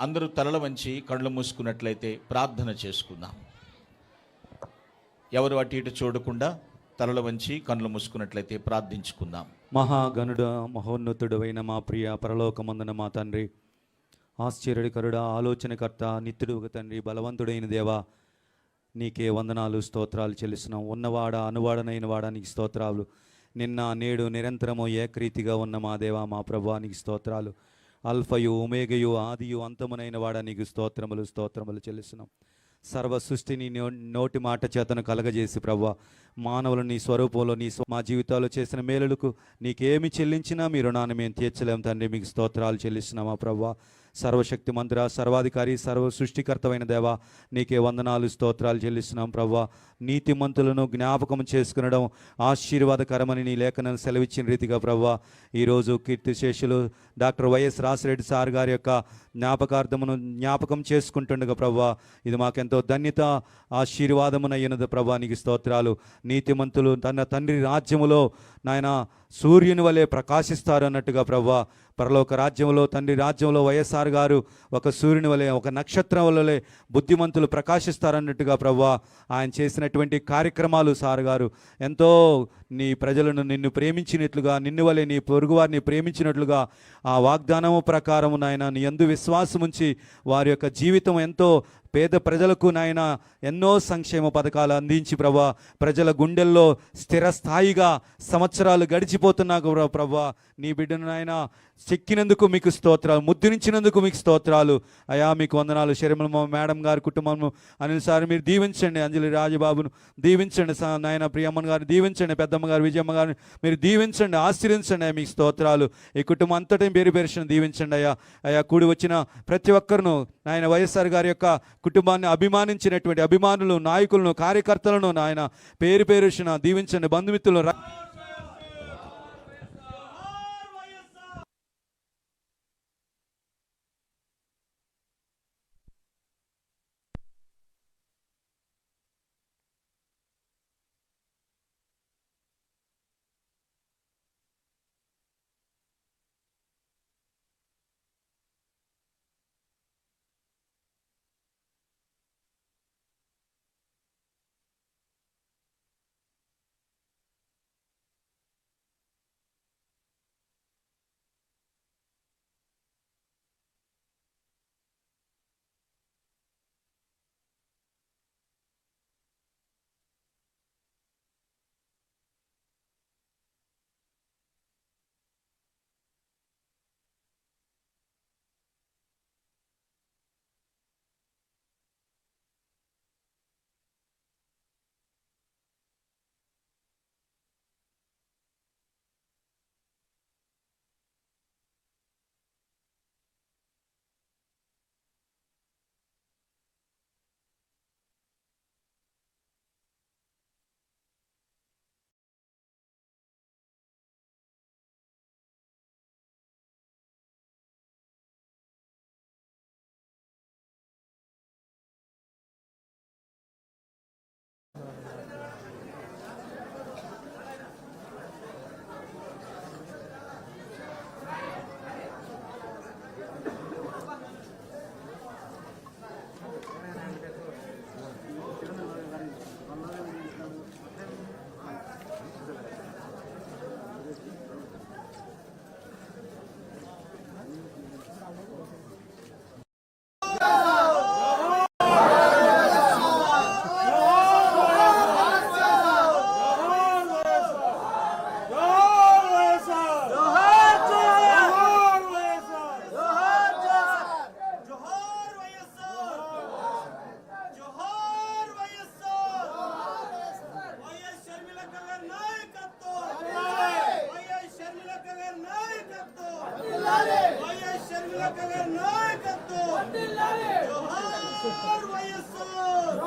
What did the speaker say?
అందరూ తలల వంచి కళ్ళు మూసుకున్నట్లయితే ప్రార్థన చేసుకుందాం. ఎవరు అటు ఇటు చూడకుండా తలల వంచి కళ్ళు మూసుకున్నట్లయితే ప్రార్థించుకుందాం. మహాగనుడ మహోన్నతుడవైన మా ప్రియ పరలోకమందన మా తండ్రి ఆశ్చర్యకరుడ ఆలోచనకర్త నిత్యుడు తండ్రి బలవంతుడైన దేవా నీకే వందనాలు స్తోత్రాలు చెల్లిస్తున్నాం. ఉన్నవాడ అనువాడనైన వాడా నీకు స్తోత్రాలు. నిన్న నేడు నిరంతరము ఏకరీతిగా ఉన్న మా దేవా మా ప్రభానికి స్తోత్రాలు. అల్ఫయు ఉమేగయు ఆదియు అంతమునైన వాడా నీకు స్తోత్రములు స్తోత్రములు చెల్లిస్తున్నాం. సర్వ సృష్టిని నో నోటి మాట చేతను కలగజేసి ప్రవ్వ మానవులు నీ స్వరూపంలో నీ స్వ- మా జీవితాల్లో చేసిన మేలులకు నీకేమి చెల్లించినా మీ రుణాన్ని మేము తీర్చలేము తండ్రి మీకు స్తోత్రాలు చెల్లిస్తున్నామా ప్రవ్వా. సర్వశక్తి మంత్ర సర్వాధికారి సర్వ సృష్టికర్తమైన దేవా నీకే వందనాలు స్తోత్రాలు చెల్లిస్తున్నాం ప్రవ్వ. నీతిమంతులను జ్ఞాపకం చేసుకునడం ఆశీర్వాదకరమని నీ లేఖనం సెలవిచ్చిన రీతిగా ప్రవ్వ. ఈరోజు కీర్తిశేషులు డాక్టర్ వైఎస్ రాసిరెడ్డి సార్ గారి యొక్క జ్ఞాపకార్థమును జ్ఞాపకం చేసుకుంటుండగా ప్రవ్వా ఇది మాకెంతో ధన్యత ఆశీర్వాదమునయ్యినది ప్రభా నీకు స్తోత్రాలు. నీతిమంతులు తన తండ్రి రాజ్యములో నాయన సూర్యుని వలె ప్రకాశిస్తారు అన్నట్టుగా ప్రవ్వా పరలోక రాజ్యంలో తండ్రి రాజ్యంలో వైఎస్ఆర్ గారు ఒక సూర్యుని వలె ఒక నక్షత్రం వలె బుద్ధిమంతులు ప్రకాశిస్తారన్నట్టుగా ప్రవ్వా ఆయన చేసినటువంటి కార్యక్రమాలు సార్ గారు. ఎంతో నీ ప్రజలను నిన్ను ప్రేమించినట్లుగా నిన్ను వలె నీ పొరుగువారిని ప్రేమించినట్లుగా ఆ వాగ్దానము ప్రకారము నాయన నీ ఎందు విశ్వాసముంచి వారి యొక్క జీవితం ఎంతో పేద ప్రజలకు నాయన ఎన్నో సంక్షేమ పథకాలు అందించి ప్రభా ప్రజల గుండెల్లో స్థిరస్థాయిగా సంవత్సరాలు గడిచిపోతున్నా ప్రభా నీ బిడ్డను నాయన చెక్కినందుకు మీకు స్తోత్రాలు ముద్రించినందుకు మీకు స్తోత్రాలు. అయా మీకు వందనాలు. శరీరము మేడం గారి కుటుంబము అనిల్ సార్ మీరు దీవించండి. అంజలి రాజబాబును దీవించండి. నాయన ప్రియమ్మన్ గారిని దీవించండి. పెద్దమ్మ గారు విజయమ్మ గారిని మీరు దీవించండి. ఆశ్రయించండి. అయ్యా మీకు స్తోత్రాలు. ఈ కుటుంబం అంతటి పేరు పేరుషన్ దీవించండి. అయ్యా అయ్యా కూడి వచ్చిన ప్రతి ఒక్కరును నాయన వైఎస్ఆర్ గారి యొక్క కుటుంబాన్ని అభిమానించినటువంటి అభిమానులు నాయకులను కార్యకర్తలను నాయన పేరు పేరుచిన దీవించండి. బంధుమిత్రులు నాయకత్వం. జోహార్ వైఎస్ఆర్.